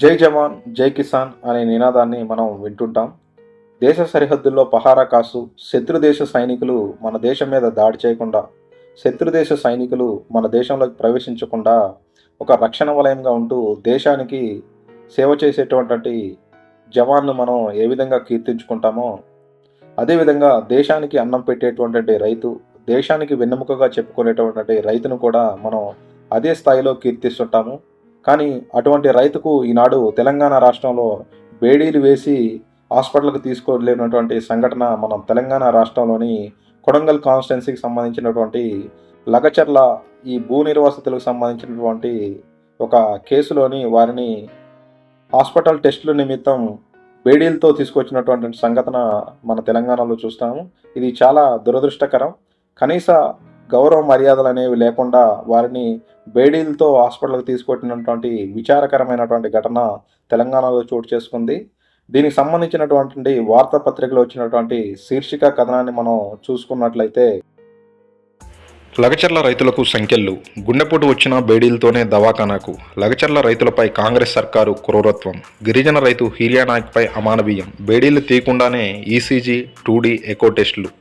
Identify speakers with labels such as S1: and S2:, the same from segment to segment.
S1: జై జవాన్ జై కిసాన్ అనే నినాదాన్ని మనం వింటుంటాం. దేశ సరిహద్దుల్లో పహారా కాసు శత్రు దేశ సైనికులు మన దేశం మీద దాడి చేయకుండా శత్రు దేశ సైనికులు మన దేశంలోకి ప్రవేశించకుండా ఒక రక్షణ వలయంగా ఉంటూ దేశానికి సేవ చేసేటువంటి జవాన్ను మనం ఏ విధంగా కీర్తించుకుంటామో అదేవిధంగా దేశానికి అన్నం పెట్టేటువంటి రైతు దేశానికి వెన్నెముకగా చెప్పుకునేటటువంటి రైతును కూడా మనం అదే స్థాయిలో కీర్తిస్తుంటాము. కానీ అటువంటి రైతుకు ఈనాడు తెలంగాణ రాష్ట్రంలో బేడీలు వేసి హాస్పిటల్కి తీసుకోలేనటువంటి సంఘటన మనం తెలంగాణ రాష్ట్రంలోని కొడంగల్ కాన్స్టిట్యున్సీకి సంబంధించినటువంటి లగచర్ల ఈ భూ నిర్వాసితులకు సంబంధించినటువంటి ఒక కేసులోని వారిని హాస్పిటల్ టెస్టుల నిమిత్తం బేడీలతో తీసుకొచ్చినటువంటి సంఘటన మన తెలంగాణలో చూస్తాము. ఇది చాలా దురదృష్టకరం. కనీస గౌరవ మర్యాదలు అనేవి లేకుండా వారిని బేడీలతో హాస్పిటల్కి తీసుకొచ్చినటువంటి విచారకరమైనటువంటి ఘటన తెలంగాణలో చోటు చేసుకుంది. దీనికి సంబంధించినటువంటి వార్తాపత్రికలో వచ్చినటువంటి శీర్షిక కథనాన్ని మనం చూసుకున్నట్లయితే
S2: లగచర్ల రైతులకు సంఖ్యలు. గుండెపోటు వచ్చిన బేడీలతోనే దవాఖానాకు. లగచర్ల రైతులపై కాంగ్రెస్ సర్కారు క్రూరత్వం. గిరిజన రైతు హీరియా నాయక్పై అమానవీయం. బేడీలు తీయకుండానే ఈసీజీ టూడీ ఎకో టెస్టులు.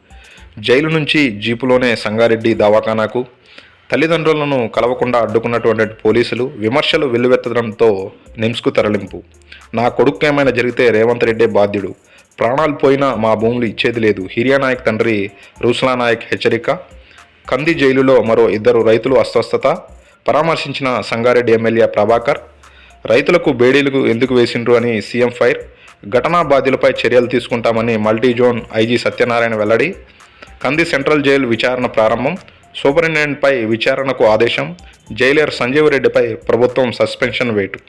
S2: జైలు నుంచి జీపులోనే సంగారెడ్డి దవాఖానాకు తల్లిదండ్రులను కలవకుండా అడ్డుకున్నటువంటి పోలీసులు విమర్శలు వెల్లువెత్తడంతో నిమ్స్కు తరలింపు. నా కొడుకు ఏమైనా జరిగితే రేవంత్ రెడ్డే బాధ్యుడు. ప్రాణాలు పోయినా మా భూములు ఇచ్చేది లేదు. హిరియా నాయక్ తండ్రి రూస్లా నాయక్ హెచ్చరిక. కంది జైలులో మరో ఇద్దరు రైతులు అస్వస్థత. పరామర్శించిన సంగారెడ్డి ఎమ్మెల్యే ప్రభాకర్ రైతులకు బేడీలకు ఎందుకు వేసిండ్రు అని సీఎం ఫైర్. ఘటనా బాధ్యులపై చర్యలు తీసుకుంటామని మల్టీ జోన్ ఐజీ సత్యనారాయణ వెల్లడి. కంది సెంట్రల్ జైలు విచారణ ప్రారంభం సూపరింటెండెంట్పై విచారణకు ఆదేశం జైలర్ సంజీవ్ రెడ్డిపై ప్రభుత్వం సస్పెన్షన్ వేటు.